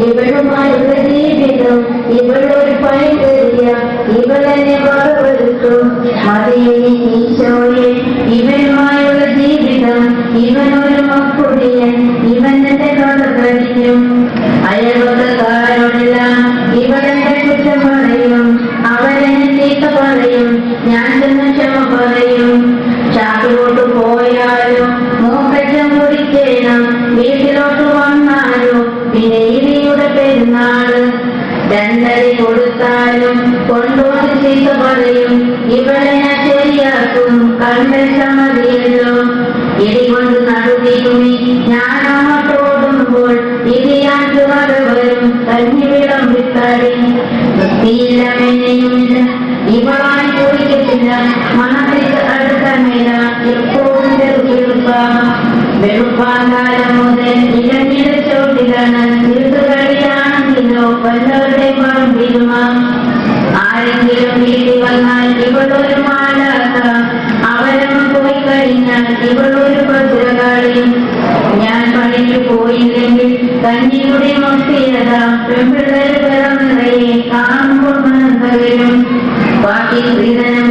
ഇവളുമായുള്ള ജീവിതം ഇവളൊരു പണി തരിക ഇവളെന്നെ വകവെടുക്കും മതിയെ ഈശോയെ രണ്ടരി കൊടുത്താലും കൊണ്ടോട്ട് ചീത്ത പറയും. ഇവളെ ഞാൻ ശരിയാക്കും. കണ്ടെച്ച മതിയല്ലോ ഇടികൊണ്ട് നടുവീണി ഞാൻ അങ്ങോട്ടോടുമ്പോൾ ഇടിയാണ്ട് വര വരും കഞ്ഞി വിളമ്പിത്തടി വൃത്തിയില്ല ഇവളായി കുടിക്കത്തില്ല മണത്തിൽ അടുക്കമില്ല എപ്പോഴും കഞ്ഞിയുടെ മുട്ടിയതാ പെൺപിള്ളേർ പിറന്നിറയെ കാണുമ്പോൾ മനം തകരും ബാക്കി സ്ത്രീധനം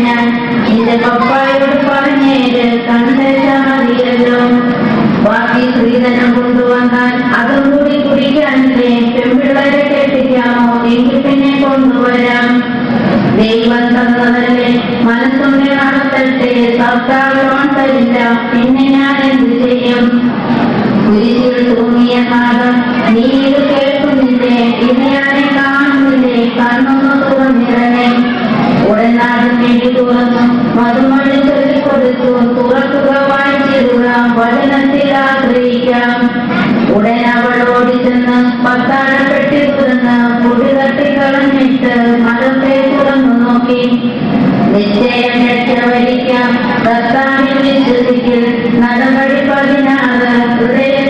ഞാൻ എന്റെ പപ്പായോട് പറഞ്ഞേര് കണ്ടേച്ചാ മതിയല്ലോ ബാക്കി സ്ത്രീധനം കൊണ്ടുവന്നാൽ അതും കൂടി കുടിക്കാനില്ലേ പെൺപിള്ളേരെ കെട്ടിക്കാമോ എങ്കിൽ പിന്നെ കൊണ്ടുവരാം ദൈവം തന്നതല്ലേ? മനസ്സുണ്ടെ നടത്തട്ടെ? സർക്കാർ ലോൺ പിന്നെ അവസാനപ്പെട്ടിരുന്ന മുടി തട്ടിക്കളഞ്ഞിട്ട് മതത്തെ തുറന്നു നോക്കി. നിശ്ചയം രക്ഷവരിക്കാം കർത്താവിൽ വിശ്വസിക്കൽ നടപടി പതിനാറ്. ഹൃദയ